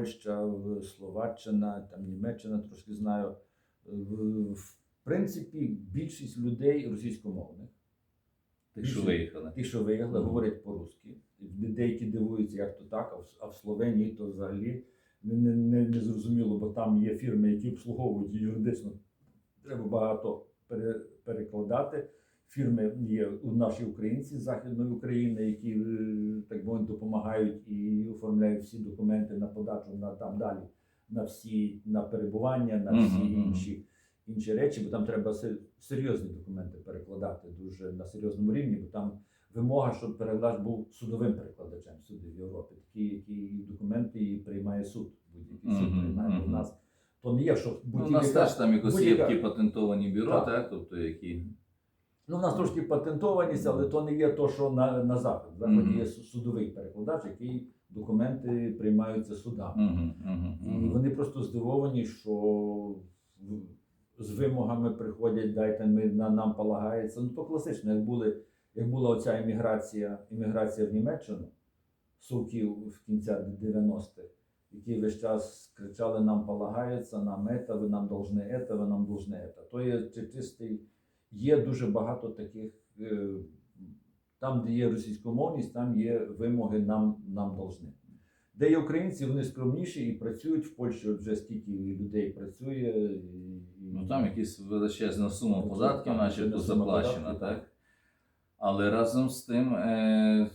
Польща, Словаччина, там Німеччина трошки знаю. В, в принципі, більшість людей російськомовних. Тих, що виїхали. Ті, що виїхали, Мгм. говорять по-русски. Деякі дивуються, як то так, а в, Словенії то взагалі не, не, не, не зрозуміло, бо там є фірми, які обслуговують і юридично. Треба багато перекладати. Фірми є у наші українці з Західної України, які е, так би допомагають і оформляють всі документи на подачу на там далі, на всі на перебування, на всі Мгм, мгм. інші інші речі, бо там треба серйозні документи перекладати дуже на серйозному рівні, бо там вимога, щоб перекладач був судовим перекладачем суди в Європі. Такі, які документи і приймає суд. Будь-який суд приймає. Бо в нас то не є, що Ну, у будь-яка... нас теж там якось є такі патентовані бюро, Так. так. тобто які. Ну, у нас трошки патентованість, але то не є то, що на, на Заході. В Заході є судовий перекладач, який документи приймаються судами. І вони просто здивовані, що з вимогами приходять, дайте ми на нам полагається. Ну то класично, як були, як була оця еміграція, еміграція в Німеччину, совків в кінця 90-х, які весь час кричали: нам полагається, нам ета, ви нам должны ета, ви нам должны ета. То є чи- чистий, є дуже багато таких. е, Там, де є російськомовність, там є вимоги нам, нам должны. Де є українці, вони скромніші і працюють в Польщі. Вже стільки людей працює. І, Ну там якась величезна сума податків, начебто заплачена, податків, так? так. Але разом з тим е,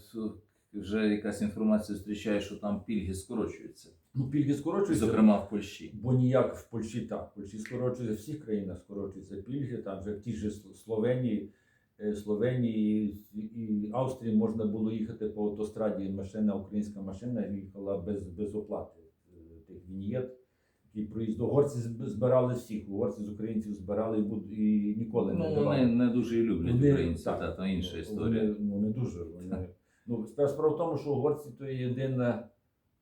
вже якась інформація зустрічає, що там пільги скорочуються, ну, пільги скорочуються. зокрема в Польщі. Бо ніяк в Польщі так. В Польщі скорочується, в всіх країнах скорочуються пільги. Там вже в тій же Словенії, е, Словенії і Австрії можна було їхати по автостраді. Машина, українська машина їхала без, без оплати е, тих віньєт. І проїзд угорці збирали всіх. Угорці з українців збирали і, ніколи не Ну, давали. вони не дуже і люблять Вони- українців, так. та, то інша історія. Вони, ну не дуже. Вони, ну, справа справа в тому, що угорці то є єдина,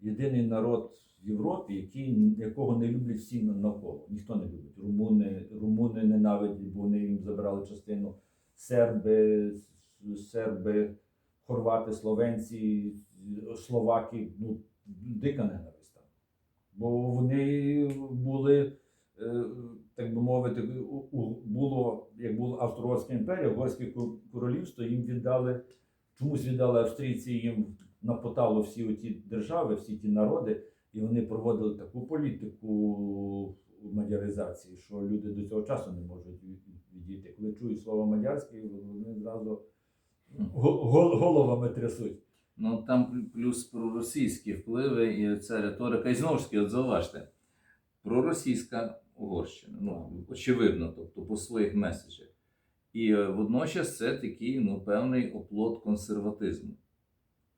єдиний народ в Європі, який, якого не люблять всі на- навколо. Ніхто не любить. Румуни, румуни ненавидять, бо вони їм забрали частину. Серби, серби, хорвати, словенці, словаки. Ну, дика ненависть там. Бо вони були е, так би мовити, було, як була Австро-Угорська імперія, Угорське королівство їм віддали, чомусь віддали австрійці їм на поталу всі ті держави, всі ті народи, і вони проводили таку політику мадяризації, що люди до цього часу не можуть відійти. Коли чують слово мадярське, вони зразу головами трясуть. Ну там плю- плюс проросійські впливи і ця риторика. І знову ж таки, от зауважте, проросійська Угорщина, ну очевидно, тобто по своїх меседжах. І е, водночас це такий ну, певний оплот консерватизму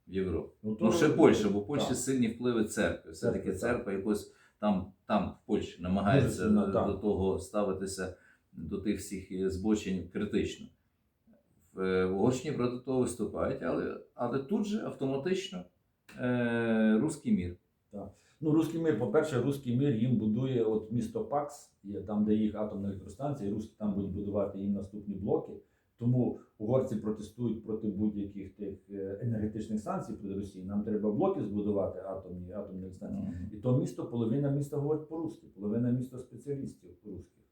в Європі. то- Ну, ще Польща, бо в Польщі Так. сильні впливи церкви. Все-таки церква якось там, там в Польщі намагається Дуже сильно, до того ставитися до тих всіх збочень критично. В Угорщині проти того виступають, але, але тут же автоматично е, руський мір. Ну, Руський мир, по-перше, Руський мир їм будує от місто Пакс, є там, де їх атомна електростанція, і русські там будуть будувати їм наступні блоки. Тому угорці протестують проти будь-яких тих е, енергетичних санкцій проти Росії. Нам треба блоки збудувати атомні атомні електростанції. І то місто, половина міста говорить по-русски, половина міста спеціалістів русських.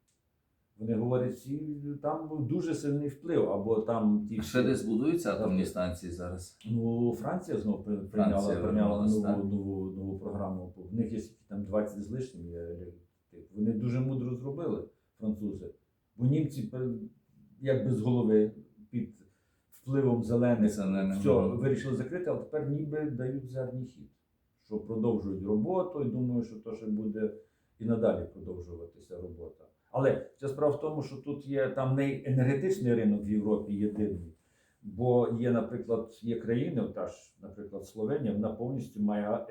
Вони говорять, всі там дуже сильний вплив, або там ті А ще десь будуються атомні станції зараз. Ну, Франція знов при- прийняла, Франція прийняла нову, нову, нову програму. В них є там 20 з лишнім. Вони дуже мудро зробили, французи. Бо німці якби з голови під впливом зелених Зеленим, все мгм. вирішили закрити, але тепер ніби дають задній хід, що продовжують роботу, і думаю, що то ще буде і надалі продовжуватися робота. Але ця справа в тому, що тут є там не енергетичний ринок в Європі єдиний. Бо є, наприклад, є країни, та ж, наприклад, Словенія, вона повністю має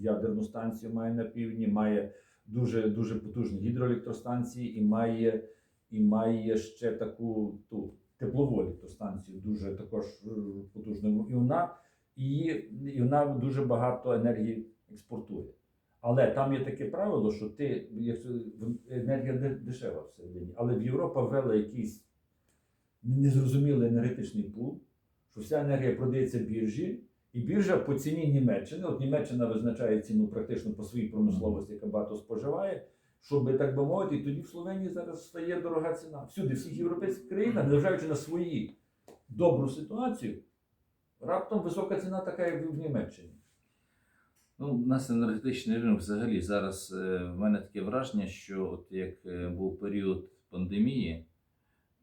ядерну станцію, має на півдні, має дуже дуже потужні гідроелектростанції і має, і має ще таку ту теплову електростанцію, дуже також е, потужну. І вона, і, і вона дуже багато енергії експортує. Але там є таке правило, що ти, якщо енергія дешева всередині, але в Європа ввела якийсь незрозумілий енергетичний пул, що вся енергія продається біржі, І біржа по ціні Німеччини, от Німеччина визначає ціну практично по своїй промисловості, яка багато споживає, щоб так би мовити, і тоді в Словенії зараз стає дорога ціна. Всюди, в всіх європейських країнах, незважаючи на свої добру ситуацію, раптом висока ціна така, як в Німеччині. Ну, у нас енергетичний ринок взагалі зараз е, в мене таке враження, що от як е, був період пандемії,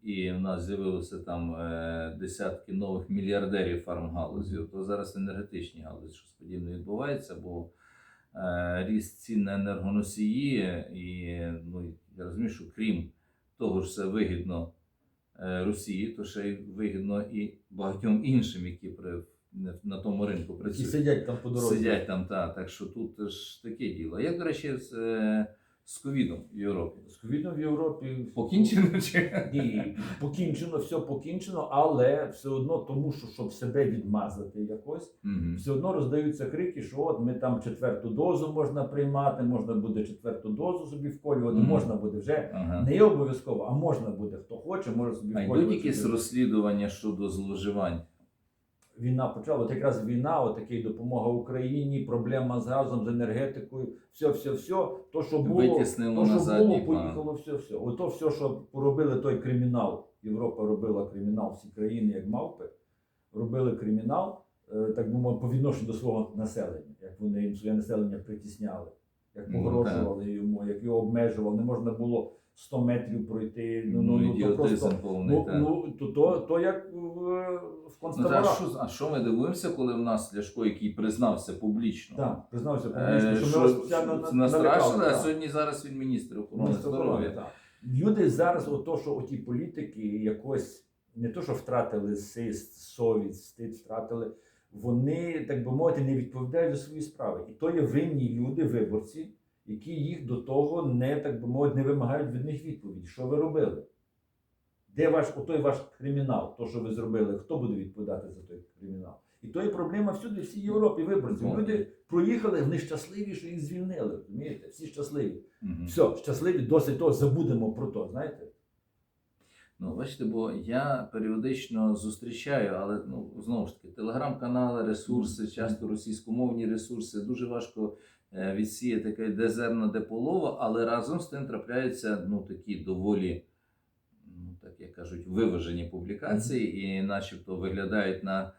і в нас з'явилося там е, десятки нових мільярдерів фармгалузі, то зараз в енергетичній галузі щось подібне відбувається, бо ріст цін на енергоносії, і ну, я розумію, що крім того, що це вигідно е, Росії, то ще й вигідно і багатьом іншим, які при, на тому ринку працюють. працюють. сидять там по дорозі. Сидять там, та, так що тут ж таке діло. Як, до речі, з, е, з ковідом в Європі? З ковідом в Європі Покінчено чи? Ні, покінчено, все покінчено, але все одно тому, що щоб себе відмазати якось, Мгм. все одно роздаються крики, що от ми там четверту дозу можна приймати, можна буде четверту дозу собі вколювати, Мгм. можна буде вже Ага. не обов'язково, а можна буде. Хто хоче, може собі А вколювати. йдуть якісь розслідування щодо зловживань? Війна почала, от якраз війна, от такий допомога Україні, проблема з газом, з енергетикою, все, все, все. То, що було, Витіснило то, що було, поїхало, все, все. Ото все, що поробили той кримінал. Європа робила кримінал, всі країни, як мавпи, робили кримінал, е, так би мовити, по відношенню до свого населення, як вони їм своє населення притісняли, як Ну, погрожували йому, як його обмежували, не можна було 100 метрів пройти. Ну, Ну, ну, ну, то просто, повний. ну, ну, то, то, то як в, в Ну, та, а, що, а що ми дивуємося, коли в нас Ляшко, який признався публічно? Так, признався Е, публічно, що що ми вас спеціально на- настрашили, а сьогодні зараз він міністр охорони Міністр охорони, здоров'я. Люди зараз, ото, що оті політики якось не то, що втратили сист, совість, стид втратили, вони, так би мовити, не відповідають за свої справи. І то є винні люди, виборці, які їх до того не, так би мовити, не вимагають від них відповіді. Що ви робили? Де ваш отой ваш кримінал, то, що ви зробили, хто буде відповідати за той кримінал? І то є проблема всюди, в всій Європі виборців. Ну. Люди проїхали, вони щасливі, що їх звільнили. Розумієте? Всі щасливі. Мгм. Все, щасливі, досить того, забудемо про то, знаєте? Ну, бачите, бо я періодично зустрічаю, але ну знову ж таки, телеграм-канали, ресурси, часто російськомовні ресурси. Дуже важко е, відсіяти таке де зерно, де полова, але разом з тим трапляються ну такі доволі, ну так як кажуть, виважені публікації, і начебто виглядають на,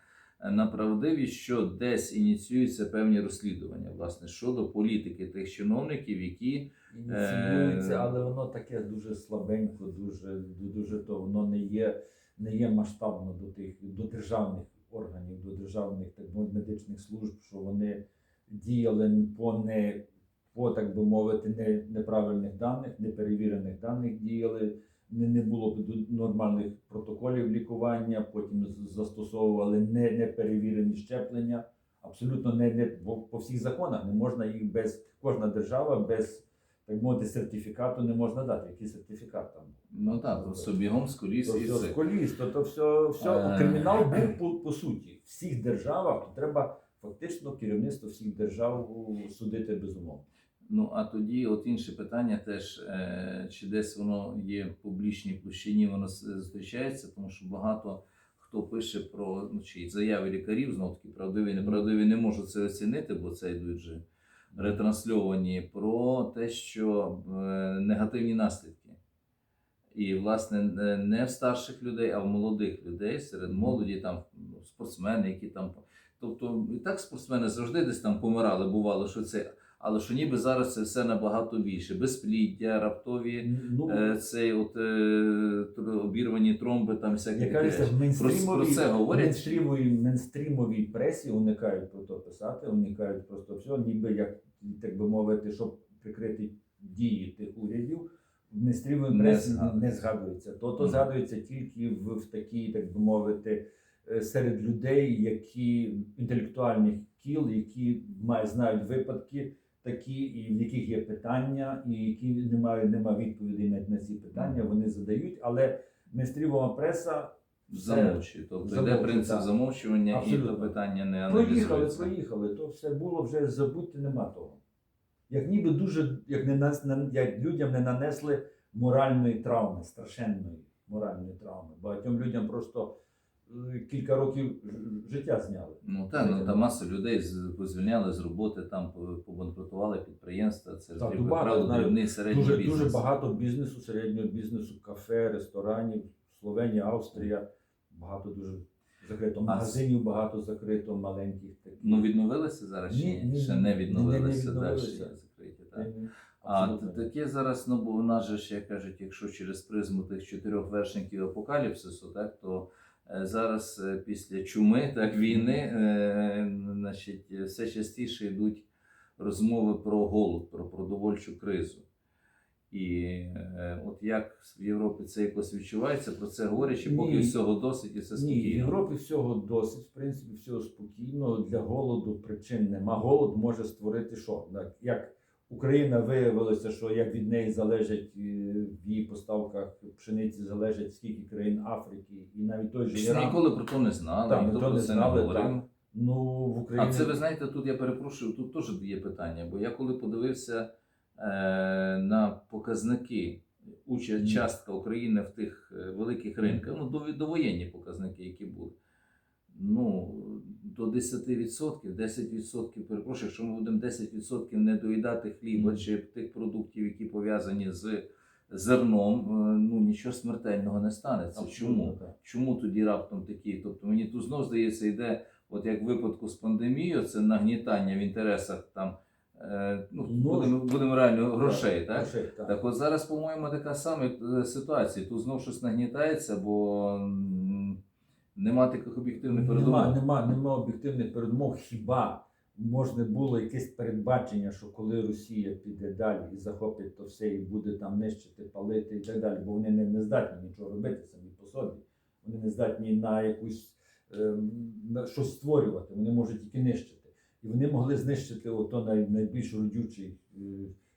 на правдиві, що десь ініціюються певні розслідування, власне, щодо політики тих чиновників, які Ініціюється, Е, але воно таке дуже слабенько, дуже, дуже то воно не є, не є масштабно до тих до державних органів, до державних так медичних служб, що вони діяли по не по так би мовити, не, неправильних даних, неперевірених даних діяли. Не, не було нормальних протоколів лікування, потім застосовували не, неперевірені щеплення. Абсолютно не, не бо по всіх законах не можна їх без кожна держава без так мовити сертифікату не можна дати. Який сертифікат там? ну так, просто бігом з коліс То і все все. сколіс, то, то все, все Е. кримінал був по, по суті. В всіх державах треба фактично керівництво всіх держав судити безумовно. Ну а тоді, от інше питання теж, е, чи десь воно є в публічній площині, воно зустрічається, тому що багато хто пише про ну, чи заяви лікарів, знов таки правдиві, неправдиві, не можу це оцінити, бо це йдуть вже ретрансльовані про те, що е, негативні наслідки. І, власне, не- не в старших людей, а в молодих людей, серед молоді, там ну, спортсмени, які там. Тобто, і так спортсмени завжди десь там помирали, бувало, що це. Але що ніби зараз це все набагато більше. Безпліддя, раптові, Ну, е, цей от е, обірвані тромби, там всякі Як такі в мейнстрімовій, про це говорять? мейнстрімовій, мейнстрімовій пресі уникають про то писати, уникають просто все, ніби як так би мовити, щоб прикрити дії тих урядів. В мейнстрімовій Не пресі згадується. не згадується. То, то Мгм. згадується тільки в, в такій, так би мовити, серед людей, які інтелектуальних кіл, які мають знають випадки. Такі, і в яких є питання, і які немає, немає відповідей на, на ці питання, вони задають. Але мейнстрімова преса замовчує. Тобто йде принцип так. замовчування, і то питання не проїхали, аналізується. проїхали. То все було вже забути, нема того. Як ніби дуже, як не нас, як людям не нанесли моральної травми, страшенної моральної травми. Багатьом людям просто е, кілька років життя зняли. Ну так, ну там маса людей з- позвільняли з роботи, там по- побанкрутували підприємства. Це Так, багато, дрібний середній Дуже, бізнес. дуже багато бізнесу, середнього бізнесу, кафе, ресторанів, Словенія, Австрія. Багато дуже закрито. Магазинів багато закрито, маленьких таких. Ну відновилися зараз Ні, ні? ні, Ще не відновилися, да, відновилися. ще закриті. Так. Ні, ні, А таке зараз, ну бо нас же ж, як кажуть, якщо через призму тих чотирьох вершників апокаліпсису, так то е, зараз е, після чуми, так війни, е, значить, е, все частіше йдуть розмови про голод, про продовольчу кризу. І е, от як в Європі це якось відчувається, про це говорять, чи поки всього досить і все Ні, в. Європі всього досить, в принципі, всього спокійно. Для голоду причин нема. Голод може створити що? Як Україна виявилося, що як від неї залежить е, в її поставках пшениці залежить скільки країн Африки, і навіть той же Іран. ніколи про то не знали, Так, ніхто про не це знали, не говорив. так. Ну в Україні А це ви знаєте, тут я перепрошую, тут теж є питання, бо я коли подивився е, на показники, участь частка України в тих е, великих ринках, ну довоєнні показники, які були. Ну, до 10%, 10%, перепрошую, якщо ми будемо 10% не доїдати хліба чи тих продуктів, які пов'язані з зерном, е, ну нічого смертельного не станеться. Абсолютно Чому? так. Чому тоді раптом такі? Тобто мені тут знов здається, йде, от як в випадку з пандемією, це нагнітання в інтересах там, е, ну, Ну, будемо, будемо реально грошей, так? Грошей, так. Так от зараз, по-моєму, така сама е, ситуація. Тут знов щось нагнітається, бо нема таких об'єктивних Нема, передумов. нема, нема об'єктивних передумов. Хіба можна було якесь передбачення, що коли Росія піде далі і захопить то все, і буде там нищити, палити і так далі, бо вони не, не здатні нічого робити самі по собі. Вони не здатні на якусь ем, на щось створювати, вони можуть тільки нищити. І вони могли знищити ото най, найбільш родючий е,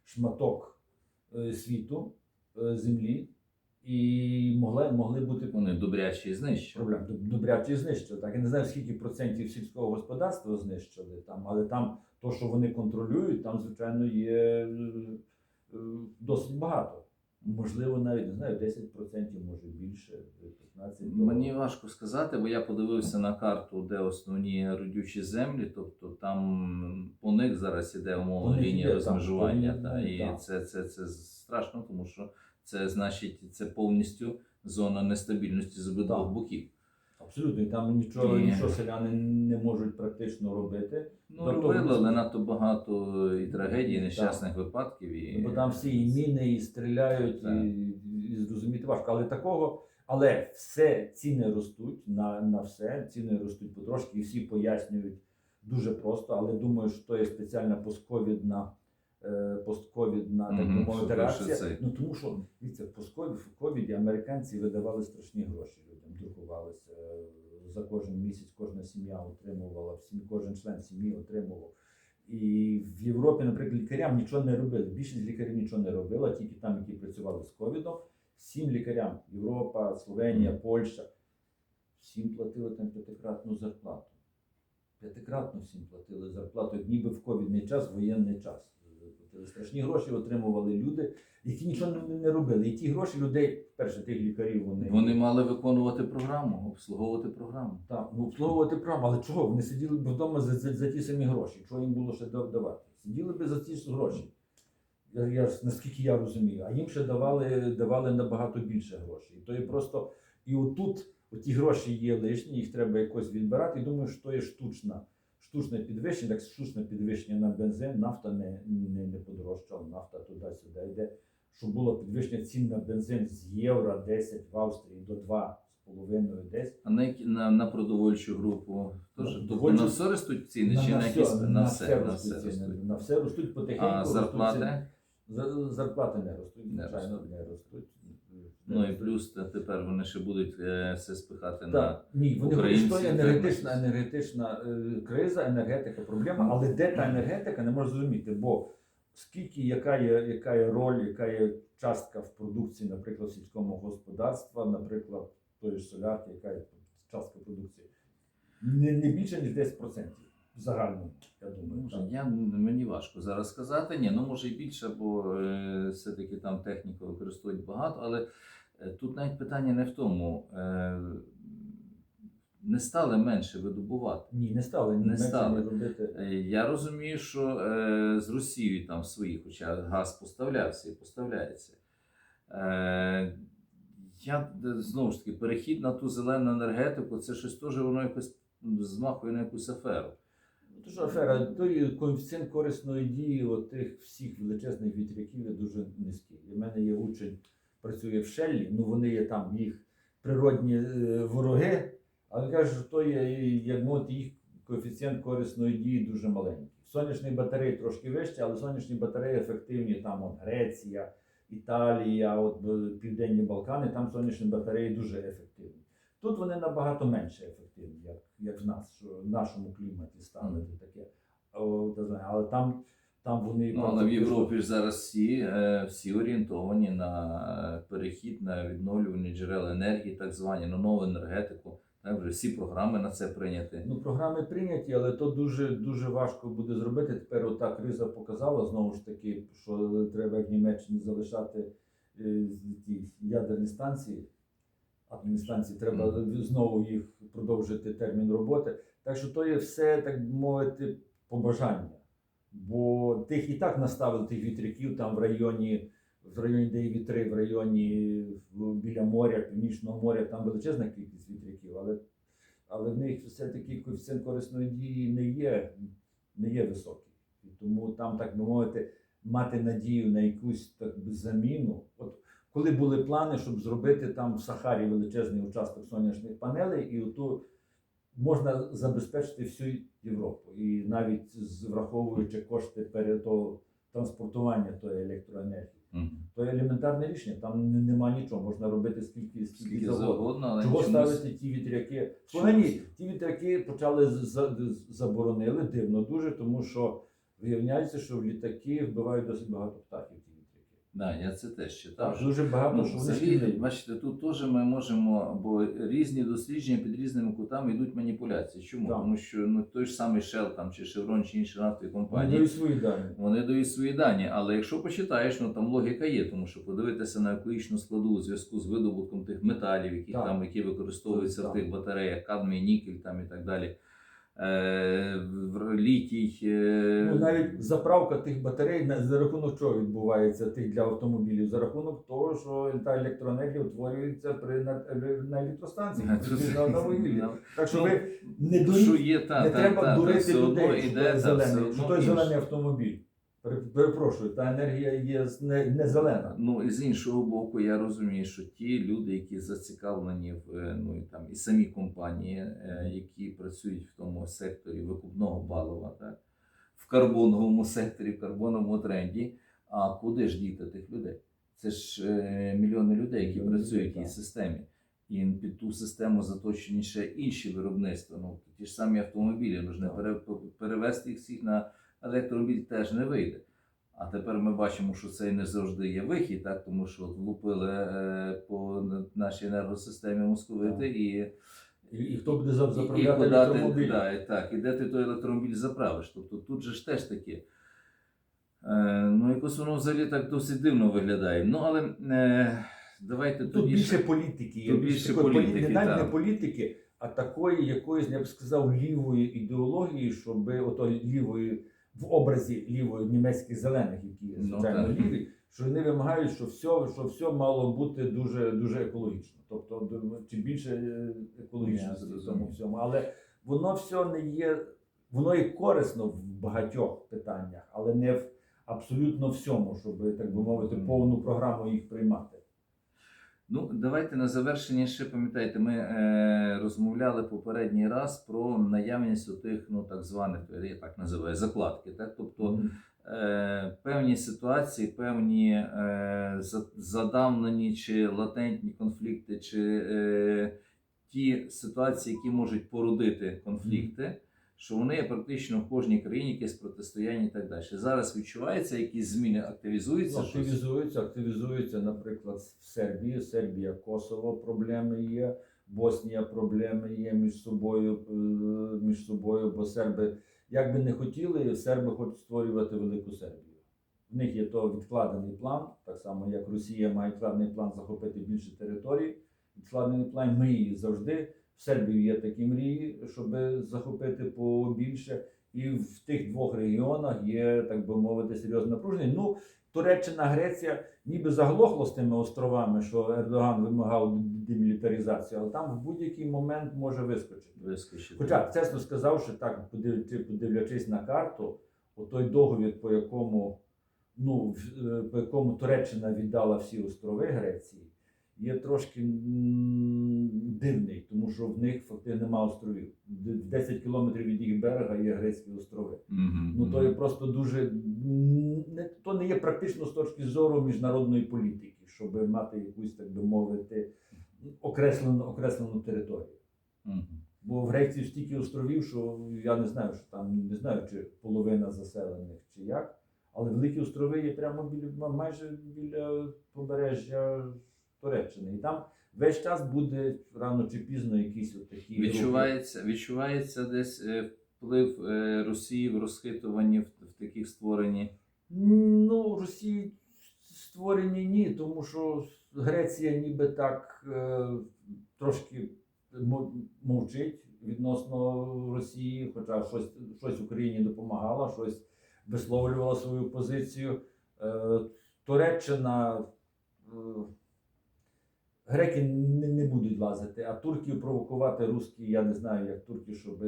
шматок е, світу, е, землі, і могли, могли бути Вони добрячі і знищені. проблем. Доб- Добряче знищили. Так я не знаю, скільки процентів сільського господарства знищили там, але там то, що вони контролюють, там звичайно є е, е, досить багато. Можливо, навіть не знаю, 10% може більше, 15%. Мені важко сказати, бо я подивився на карту, де основні родючі землі, тобто там по них зараз іде умовна лінія розмежування. Та, і так. це, це, це страшно, тому що це значить це повністю зона нестабільності з обидвох Так. боків. Абсолютно, і там нічого, І- нічого селяни не можуть практично робити. Ну, До робили, але надто багато і трагедій, і нещасних випадків. І... Бо там всі і міни, і стріляють, Так. і, і зрозуміти важко. Але такого, але все ціни ростуть на, на все, ціни ростуть потрошки, і всі пояснюють дуже просто. Але думаю, що є спеціальна постковідна, е, постковідна так би мовити, реакція. Ну тому що дивіться, в ковіді американці видавали страшні гроші людям, друкувалися е, за кожен місяць, кожна сім'я отримувала, кожен член сім'ї отримував. І в Європі, наприклад, лікарям нічого не робили. Більшість лікарів нічого не робила, тільки там, які працювали з ковідом. Всім лікарям Європа, Словенія, Польща, всім платили там п'ятикратну зарплату. П'ятикратно всім платили зарплату, ніби в ковідний час, воєнний час. Страшні гроші отримували люди, які нічого не, не робили. І ті гроші людей, перше, тих лікарів, вони, Вони мали виконувати програму, обслуговувати програму. так, ну, обслуговувати програму, але чого? Вони сиділи б вдома за, за, за ті самі гроші. Чого їм було ще давати? Сиділи б за ті ж гроші. Я, я, наскільки я розумію, а їм ще давали, давали набагато більше грошей. І то є просто. І отут оті гроші є лишні, їх треба якось відбирати. І думаю, що то є штучна, штучне підвищення, так штучне підвищення на бензин, нафта не, не, не подорожчала, нафта туди-сюди йде. Щоб було підвищення цін на бензин з євро 10 в Австрії до 2,5 десь. А на, які- на, на продовольчу групу теж? На Тобто на все ростуть ціни, чи на, якісь на, все, на все ростуть ціни. На все ростуть потихеньку. А зарплати? Зарплати не ростуть, звичайно, не ростуть. Ну і плюс тепер вони ще будуть е, все спихати на Так, ні, вони українців, що енергетична, енергетична е, криза, енергетика, проблема, але де та енергетика, не можу зрозуміти, бо скільки, яка є, яка є роль, яка є частка в продукції, наприклад, сільського господарства, наприклад, тої ж солярки, яка є частка продукції, не, не більше, ніж 10% в загальному, я думаю. Може, так. я, мені важко зараз сказати. Ні, ну може і більше, бо е, все-таки там техніку використовують багато, але тут навіть питання не в тому. Е, не стали менше видобувати. Ні, не стали ні Не стали. робити. Е, Я розумію, що е, з Росією там свої, хоча газ поставлявся і поставляється. Е, я е, знову ж таки, перехід на ту зелену енергетику, це щось теж воно якось змахує на якусь аферу. Ну, що афера, той коефіцієнт корисної дії тих всіх величезних вітряків є дуже низький. У мене є учень, працює в Шеллі, ну вони є там їх природні е, вороги, але каже, що то є, як мовити, їх коефіцієнт корисної дії дуже маленький. Сонячні батареї трошки вищі, але сонячні батареї ефективні там от Греція, Італія, от е, Південні Балкани, там сонячні батареї дуже ефективні. Тут вони набагато менше ефективні, як, як в нас, що в нашому кліматі ставити таке. Але там, там вони Ну, але в Європі ж зараз всі, е, всі орієнтовані на перехід на відновлювані джерела енергії, так звані, на нову енергетику. Так, вже всі програми на це прийняті. Ну, програми прийняті, але то дуже дуже важко буде зробити. Тепер ота криза показала знову ж таки, що треба в Німеччині залишати е, ті ядерні станції. Атомні станції треба знову їх продовжити термін роботи. Так що то є все, так би мовити, побажання. Бо тих і так наставили тих вітряків там в районі, в районі, де є вітри, в районі біля моря, північного моря, там величезна кількість вітряків, але, але в них все-таки коефіцієнт корисної дії не є, не є високий. І тому там, так би мовити, мати надію на якусь так заміну. От коли були плани, щоб зробити там в Сахарі величезний участок сонячних панелей, і оту можна забезпечити всю Європу. І навіть враховуючи кошти перед того транспортування тої електроенергії. Мгм. То є елементарне рішення, там нема нічого, можна робити скільки, скільки, Скільки завгодно. але Чого чомусь- ставити ті вітряки? Словенії ті вітряки почали заборонили дивно дуже, тому що виявляється, що в літаки вбивають досить багато птахів. Да, я це теж читав. Дуже багато, Ну, що взагалі, бачите, тут теж ми можемо, бо різні дослідження під різними кутами йдуть маніпуляції. Чому? Так. Тому що ну, той ж самий Shell там, чи Chevron, чи інші нафтові Вони дають свої дані. вони дають свої дані. Але якщо почитаєш, ну там логіка є, тому що подивитися на екологічну складу у зв'язку з видобутком тих металів, які Так. там, які використовуються Так. в тих батареях, кадмій, нікель там і так далі. Е, в- літій. е, Ну, навіть заправка тих батарей за рахунок чого відбувається тих для автомобілів? За рахунок того, що та електроенергія утворюється при на, на електростанції, на, на вугіллі. Так що ви не що дуріть, є, та, не та, треба та, дурити та, людей, що той що зелений автомобіль. Пере- Перепрошую, та енергія є не, не зелена. Ну і з іншого боку, я розумію, що ті люди, які зацікавлені в е, ну і там і самі компанії, е, які працюють в тому секторі викупного палива, так в карбоновому секторі, в карбоновому тренді. А куди ж діти тих людей? Це ж е, мільйони людей, які Мільйони працюють в тій системі. І під ту систему заточені ще інші виробництва. Ну ті ж самі автомобілі, пере- перевести їх всіх на електромобіль теж не вийде. А тепер ми бачимо, що це не завжди є вихід, так тому що влупили е, по нашій енергосистемі московити і, І, і хто буде за- і, і заправляти електромобіль? да, і так, і де ти той електромобіль заправиш. Тобто тут же ж теж таке. Е, ну, якось воно взагалі так досить дивно виглядає. Ну, але е, давайте Тут тоді. більше політики є. Тут більше такої політики, полі- навіть не політики, а такої якоїсь, я б сказав, лівої ідеології, щоб ото лівої в образі лівої німецьких зелених, які є Ну, звичайно так. ліві, що вони вимагають, що все, що все мало бути дуже дуже екологічно. Тобто чи більше е, Я екологічності в цьому всьому. Але воно все не є, воно і корисно в багатьох питаннях, але не в абсолютно всьому, щоб так би мовити, повну програму їх приймати. Ну, давайте на завершення ще пам'ятаєте, ми е, розмовляли попередній раз про наявність тих, ну так званих, я так називаю, закладки. Так? Тобто е, певні ситуації, певні е, задавнені чи латентні конфлікти, чи е, ті ситуації, які можуть породити конфлікти, що вони є практично в кожній країні, якесь протистояння і так далі. Зараз відчуваються якісь зміни, активізуються Ну, активізуються, активізуються, наприклад, в Сербії. Сербія, Косово проблеми є, Боснія проблеми є між собою, е, між собою, бо серби, як би не хотіли, серби хочуть створювати велику Сербію. В них є то відкладений план, так само як Росія має відкладений план захопити більше територій. Відкладений план, ми її завжди В Сербії є такі мрії, щоб захопити побільше. І в тих двох регіонах є, так би мовити, серйозне напруження. Ну, Туреччина, Греція ніби заглохло з тими островами, що Ердоган вимагав демілітаризацію, але там в будь-який момент може вискочити. Вискочити. Хоча, чесно сказавши, так, подивлячи- подивлячись на карту, той договір, по якому, ну, е, по якому Туреччина віддала всі острови Греції, є трошки дивний, тому що в них фактично немає островів. Д- 10 кілометрів від їх берега є грецькі острови. Мгм, Ну то є просто дуже не то не є практично з точки зору міжнародної політики, щоб мати якусь, так би мовити, окреслену, окреслену територію. Мгм. Бо в Греції стільки островів, що я не знаю, що там не знаю, чи половина заселених, чи як. Але великі острови є прямо біля майже біля побережжя Туреччини. І там весь час буде рано чи пізно якісь от такі рухи. Відчувається, відчувається десь е, вплив е, Росії в розхитуванні в, таких створенні. Ну, Росії створені ні, тому що Греція ніби так е, трошки мо- мовчить відносно Росії, хоча щось, щось Україні допомагала, щось висловлювала свою позицію. Туреччина. Греки не, не будуть лазити, а турків провокувати русські, я не знаю, як турки, щоб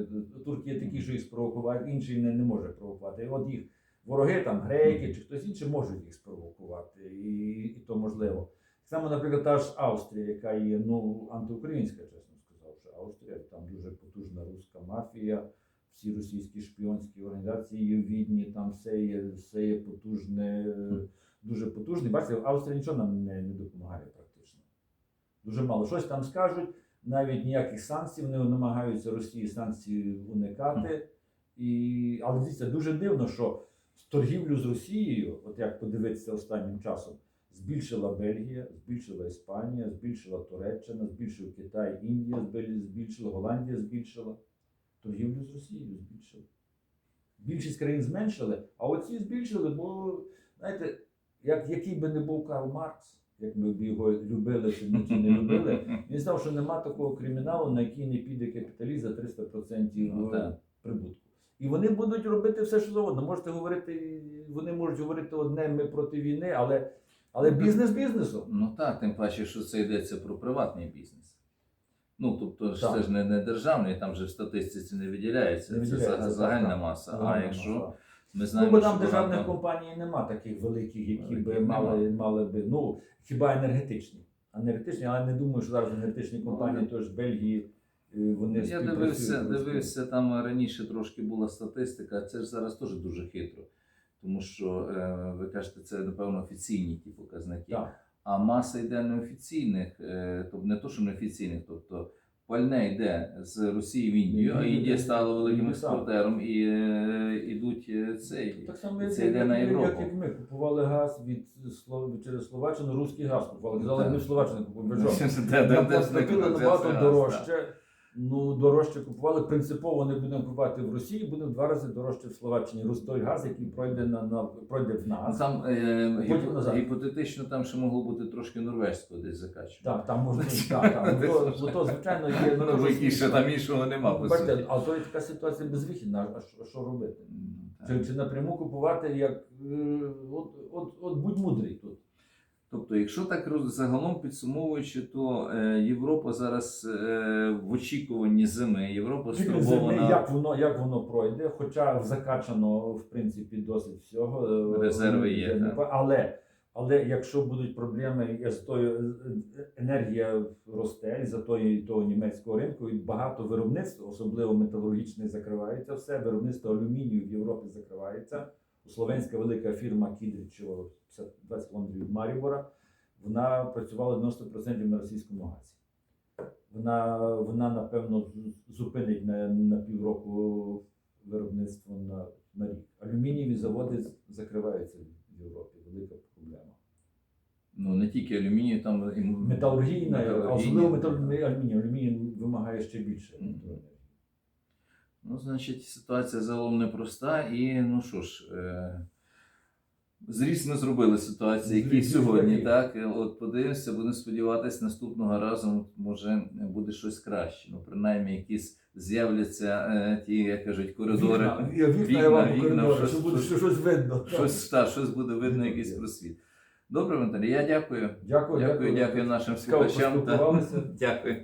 турки є такі, що їх спровокувати, інший не, не може провокувати. І от їх вороги, там греки чи хтось інший можуть їх спровокувати, і, і то можливо. Само, наприклад, та ж Австрія, яка є ну, антиукраїнська, чесно сказавши. Австрія, там дуже потужна руська мафія, всі російські шпіонські організації є в Відні, там все є, все є потужне, дуже потужне. Бачите, Австрія нічого нам не, не допомагає. Дуже мало. Щось там скажуть, навіть ніяких санкцій, вони намагаються Росії санкції уникати. І, але дивіться, дуже дивно, що торгівлю з Росією, от як подивитися останнім часом, збільшила Бельгія, збільшила Іспанія, збільшила Туреччина, збільшив Китай, Індія збільшила, Голландія збільшила. Торгівлю з Росією збільшили. Більшість країн зменшили, а оці збільшили, бо, знаєте, як, який би не був Карл Маркс, як ми б його любили чи не, любили, він сказав, що нема такого криміналу, на який не піде капіталіст за 300% Ну, прибутку. І вони будуть робити все, що завгодно. Можете говорити, вони можуть говорити одне, ми проти війни, але, але бізнес бізнесом. Ну так, тим паче, що це йдеться про приватний бізнес. Ну, тобто ж це ж не, не державний, там же в статистиці не виділяється. Не це виділяється, за- так, загальна маса. Загальна а якщо маса. Ми Ну, бо там державних багато- компаній нема таких великих, які Великих би мали, мали би, ну, хіба енергетичні. Енергетичні, але не думаю, що зараз енергетичні компанії, Ну, тож Бельгії, е, вони Я співпрацюють дивився, з дивився, там раніше трошки була статистика, це ж зараз теж дуже хитро. Тому що е, ви кажете, це напевно офіційні ті показники. Так. А маса йде неофіційних, е, тобто не то, що неофіційних, тобто пальне йде з Росії в Індію, а Індія- стала великим експортером і йдуть е, цей. Так само, як, це йде як, на Європу. як ми купували газ від через Словаччину, русський газ купували. Казали, ми в Словаччину купуємо. Нам платили набагато дорожче. Ну, дорожче купували. Принципово не будемо купувати в Росії, буде в два рази дорожче в Словаччині. Рус- той газ, який пройде на, на пройде в Ну, нас. Там е, Потім назад. гіпотетично там ще могло бути трошки норвезького десь закачувати. Так, там можна так, так. Ну, то, ну, то, звичайно, є Ну, бо смішно. там іншого нема, по суті. а то є така ситуація безвихідна, а що, що робити? Чи, чи напряму купувати, як е, от, от, от будь мудрий тут. Тобто, якщо так загалом підсумовуючи, то е, Європа зараз е, в очікуванні зими, Європа Тільки зими, як воно, як воно пройде, хоча закачано в принципі досить всього. е, Резерви є, так. Але, але якщо будуть проблеми з тою енергія росте за тої того німецького ринку, і багато виробництв, особливо металургічне, закривається все. Виробництво алюмінію в Європі закривається. Словенська велика фірма Кідрічево 20 км від Марібора. Вона працювала 90% на російському газі. Вона, вона напевно, зупинить на, на півроку виробництво на, на рік. Алюмінієві заводи закриваються в Європі. Велика проблема. Ну не тільки алюмінію, там і Металургійна, а металургійна, особливо так. метал, алюміній. Алюміній вимагає ще більше Мгм. електроенергії. Ну, значить, ситуація загалом непроста. І ну що ж, е, Зріз ми зробили ситуацію, які сьогодні, так. От подивимося, будемо сподіватися, наступного разу може буде щось краще. Ну, принаймні, якісь з'являться е, ті, як кажуть, коридори. Вікна, вікна, Вікна, я вам вікна, коридори, щось- що буде щось- щось видно. Щось, та, щось буде видно, якийсь просвіт. Добре, Віталій, я дякую. Дякую, Дякую, дякую нашим Цікаво слухачам. та- Дякую.